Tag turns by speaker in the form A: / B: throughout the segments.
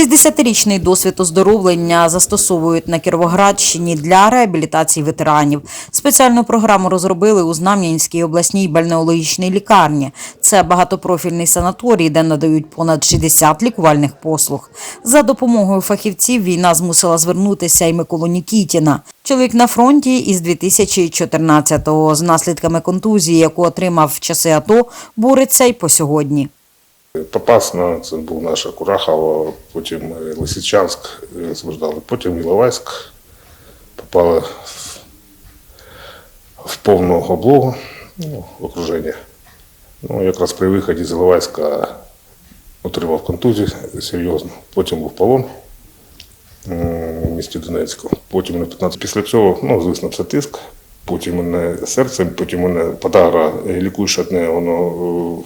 A: 60-річний досвід оздоровлення застосовують на Кіровоградщині для реабілітації ветеранів. Спеціальну програму розробили у Знам'янській обласній бальнеологічній лікарні. Це багатопрофільний санаторій, де надають понад 60 лікувальних послуг. За допомогою фахівців війна змусила звернутися і Миколу Нікітіна. Чоловік на фронті із 2014-го. З наслідками контузії, яку отримав в часи АТО, бореться й по сьогодні.
B: Попасна, це був наша Курахова, потім Лисичанськ е, потім Іловайськ. Попали в, повну облогу, ну, окруження. Ну, якраз при виході з Іловайська отримав контузію серйозно, потім був полон в місті Донецьку. Потім на 15 після цього, ну, звісно, це тиск. Потім мене серцем, потім мене подагра е, лікуєш одне, воно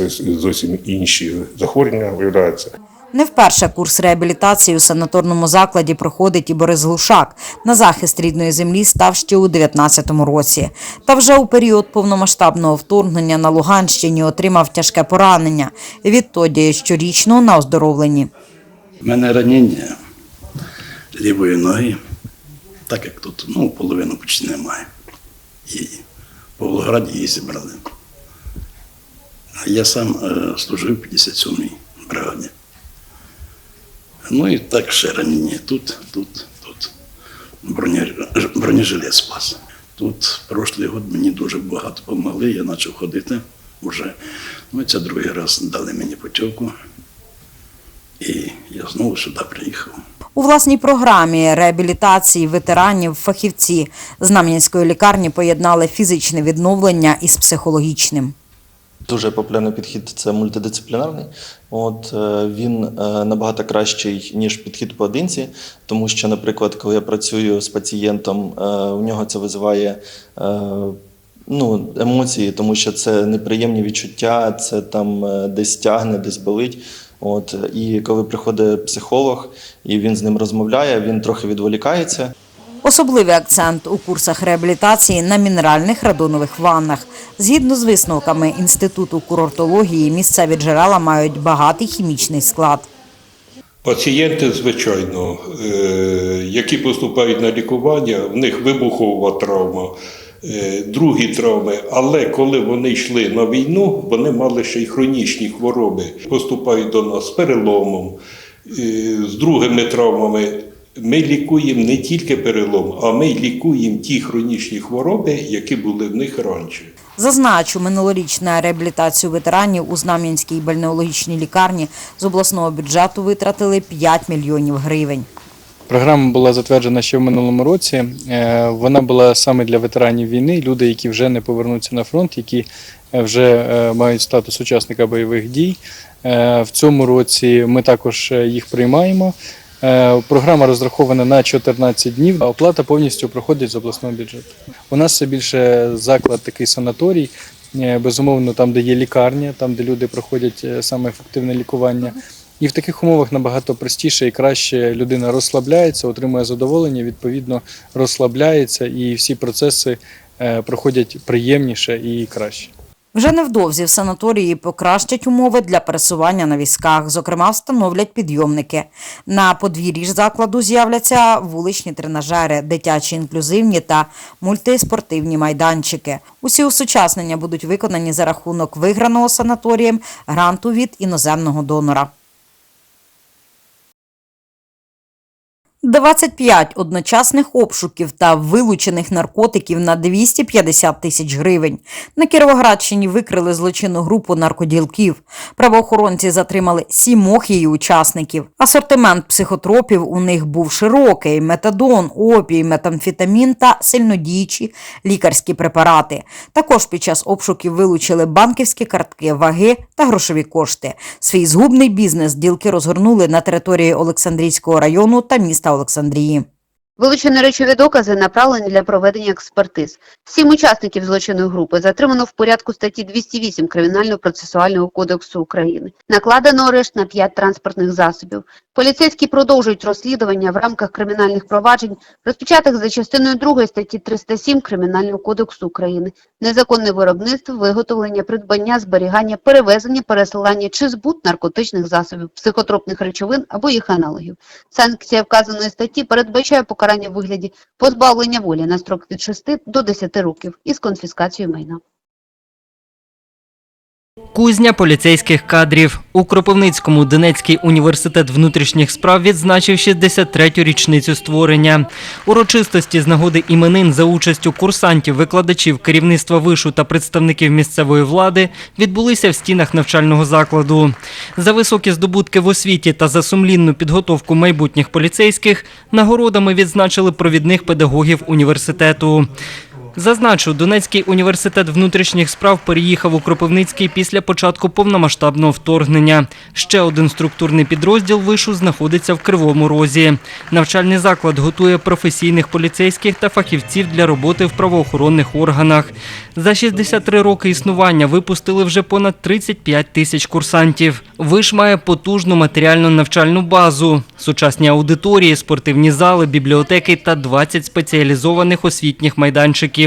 B: е, зовсім інші захворювання виявляються.
A: Не вперше курс реабілітації у санаторному закладі проходить і Борис Глушак. На захист рідної землі став ще у 19-му році. Та вже у період повномасштабного вторгнення на Луганщині отримав тяжке поранення. Відтоді щорічно на оздоровленні.
C: У мене ранення лівої ноги, так як тут, ну, половину почти немає. І по Волгограді її зібрали. А я сам е, служив в 57-й бригаді. Ну і так ще ранення тут, тут, тут. Бронежилет спас. Тут прошлий год мені дуже багато допомогли, я почав ходити вже. Ну, це другий раз дали мені путівку. І я знову сюди приїхав.
A: У власній програмі реабілітації ветеранів фахівці Знам'янської лікарні поєднали фізичне відновлення із психологічним.
D: Дуже популярний підхід це мультидисциплінарний. От е, він е, набагато кращий ніж підхід поодинці, тому що, наприклад, коли я працюю з пацієнтом, е, у нього це визиває ну, емоції, тому що це неприємні відчуття, це там десь тягне, десь болить. От і коли приходить психолог і він з ним розмовляє, він трохи відволікається.
A: Особливий акцент у курсах реабілітації на мінеральних радонових ваннах. Згідно з висновками Інституту курортології, місцеві джерела мають багатий хімічний склад.
E: Пацієнти, звичайно, е, які поступають на лікування, в них вибухова травма, другі травми. Але коли вони йшли на війну, вони мали ще й хронічні хвороби. Поступають до нас з переломом, е, з другими травмами. Ми лікуємо не тільки перелом, а ми лікуємо ті хронічні хвороби, які були в них раніше.
A: Зазначу, минулоріч на реабілітацію ветеранів у Знам'янській бальнеологічній лікарні з обласного бюджету витратили 5 мільйонів гривень.
F: Програма була затверджена ще в минулому році. Е, Вона була саме для ветеранів війни, люди, які вже не повернуться на фронт, які е, вже е, мають статус учасника бойових дій. В цьому році ми також їх приймаємо. Програма розрахована на 14 днів, а оплата повністю проходить з обласного бюджету. У нас це більше заклад, такий санаторій, безумовно, там, де є лікарня, там, де люди проходять саме ефективне лікування. І в таких умовах набагато простіше і краще людина розслабляється, отримує задоволення, відповідно розслабляється, і всі процеси е, проходять приємніше і краще.
A: Вже невдовзі в санаторії покращать умови для пересування на візках. Зокрема, встановлять підйомники. На подвір'ї ж закладу з'являться вуличні тренажери, дитячі інклюзивні та мультиспортивні майданчики. Усі усучаснення будуть виконані за рахунок виграного санаторієм гранту від іноземного донора. 25 одночасних обшуків та вилучених наркотиків на 250 тисяч гривень. На Кіровоградщині викрили злочинну групу наркоділків. Правоохоронці затримали сімох її учасників. Асортимент психотропів у них був широкий: метадон, опій, метамфетамін та сильнодіючі лікарські препарати. Також під час обшуків вилучили банківські картки, ваги та грошові кошти. Свій згубний бізнес ділки розгорнули на території Олександрійського району та міста Олександрії.
G: Вилучені речові докази направлені для проведення експертиз. Сім учасників злочинної групи затримано в порядку статті 208 Кримінального процесуального кодексу України. Накладено арешт на п'ять транспортних засобів. Поліцейські продовжують розслідування в рамках кримінальних проваджень, розпочатих за частиною 2 статті 307 Кримінального кодексу України. Незаконне виробництво, виготовлення, придбання, зберігання, перевезення, пересилання чи збут наркотичних засобів, психотропних речовин або їх аналогів. Санкція вказаної статті передбачає покарання в вигляді позбавлення волі на строк від 6 до 10 років із конфіскацією майна.
H: Кузня поліцейських кадрів у Кропивницькому Донецький університет внутрішніх справ відзначив 63-ю річницю створення. Урочистості з нагоди іменин за участю курсантів, викладачів, керівництва вишу та представників місцевої влади відбулися в стінах навчального закладу. За високі здобутки в освіті та за сумлінну підготовку майбутніх поліцейських нагородами відзначили провідних педагогів університету. Зазначу, Донецький університет внутрішніх справ переїхав у Кропивницький після початку повномасштабного вторгнення. Ще один структурний підрозділ вишу знаходиться в Кривому Розі. Навчальний заклад готує професійних поліцейських та фахівців для роботи в правоохоронних органах. За 63 роки існування випустили вже понад 35 тисяч курсантів. Виш має потужну матеріальну навчальну базу, сучасні аудиторії, спортивні зали, бібліотеки та 20 спеціалізованих освітніх майданчиків.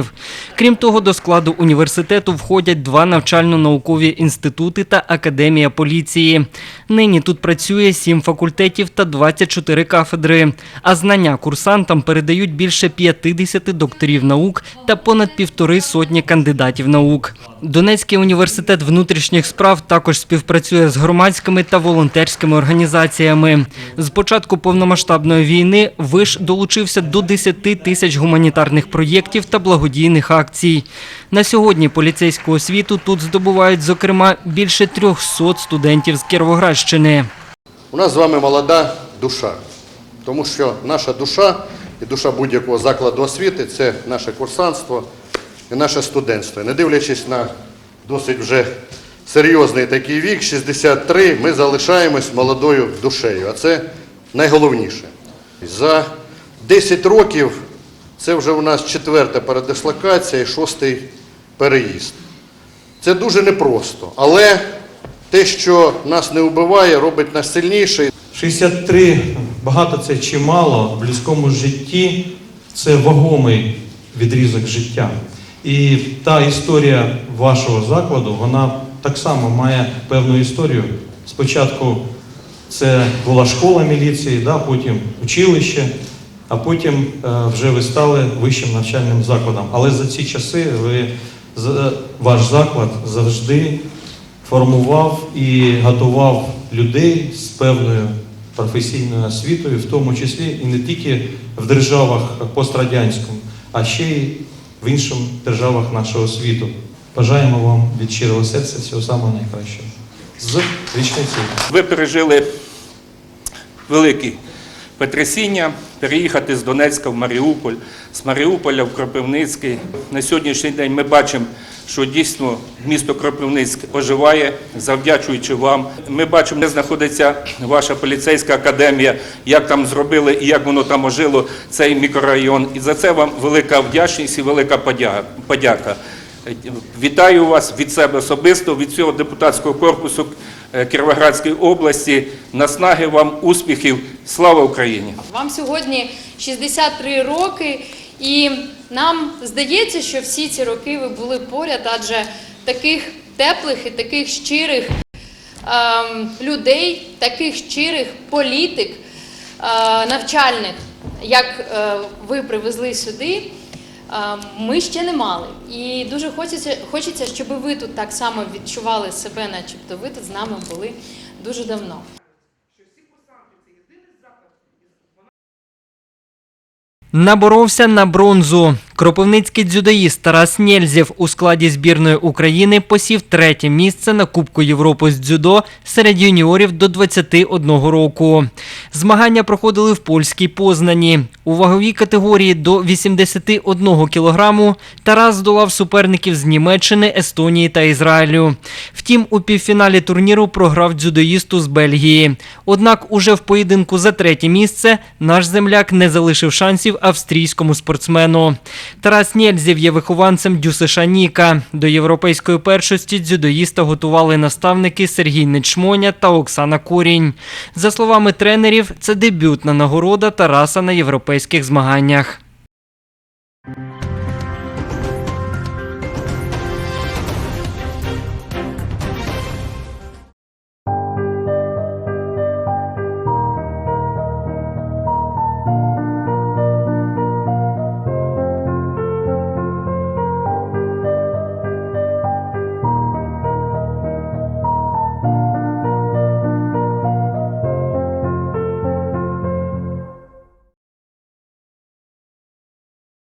H: Крім того, до складу університету входять два навчально-наукові інститути та академія поліції. Нині тут працює сім факультетів та 24 кафедри. А знання курсантам передають більше 50 докторів наук та понад півтори сотні кандидатів наук. Донецький університет внутрішніх справ також співпрацює з громадськими та волонтерськими організаціями. З початку повномасштабної війни виш долучився до 10 тисяч гуманітарних проєктів та благодійних акцій. На сьогодні поліцейську освіту тут здобувають, зокрема, більше 300 студентів з Кіровоградщини.
I: У нас з вами молода душа, тому що наша душа і душа будь-якого закладу освіти це наше курсантство і наше студентство. Не дивлячись на досить вже серйозний такий вік, 63, ми залишаємось молодою душею, а це найголовніше. За 10 років це вже у нас четверта передислокація і шостий переїзд. Це дуже непросто, але те, що нас не вбиває, робить нас сильніше.
J: 63 багато це чи мало в людському житті це вагомий відрізок життя. І та історія вашого закладу, вона так само має певну історію. Спочатку це була школа міліції, да, потім училище, а потім е, вже ви стали вищим навчальним закладом. Але за ці часи ви, ваш заклад завжди формував і готував людей з певною професійною освітою, в тому числі і не тільки в державах пострадянському, а ще й в інших державах нашого світу. Бажаємо вам від щирого серця всього самого найкращого. З річницею.
K: Ви пережили велике потрясіння, переїхати з Донецька в Маріуполь, з Маріуполя в Кропивницький. На сьогоднішній день ми бачимо, що дійсно місто Кропивницьк оживає, завдячуючи вам. Ми бачимо, де знаходиться ваша поліцейська академія, як там зробили і як воно там ожило цей мікрорайон. І за це вам велика вдячність і велика подяка. Вітаю вас від себе особисто, від цього депутатського корпусу е, Кіровоградської області. Наснаги вам, успіхів. Слава Україні!
L: Вам сьогодні 63 роки, і нам здається, що всі ці роки ви були поряд, адже таких теплих і таких щирих ем, людей, таких щирих політик е, навчальних, як е, ви привезли сюди. е, Ми ще не мали, і дуже хочеться, хочеться, щоб ви тут так само відчували себе, начебто ви тут з нами були дуже давно.
H: Наборовся на бронзу. Кропивницький дзюдоїст Тарас Нєльзєв у складі збірної України посів третє місце на Кубку Європи з дзюдо серед юніорів до 21 року. Змагання проходили в польській Познані. У ваговій категорії до 81 кілограму Тарас здолав суперників з Німеччини, Естонії та Ізраїлю. Втім, у півфіналі турніру програв дзюдоїсту з Бельгії. Однак уже в поєдинку за третє місце наш земляк не залишив шансів австрійському спортсмену. Тарас Нєльзів є вихованцем Дюсиша Ніка. До європейської першості дзюдоїста готували наставники Сергій Нечмоня та Оксана Курінь. За словами тренерів, це дебютна нагорода Тараса на європейських змаганнях.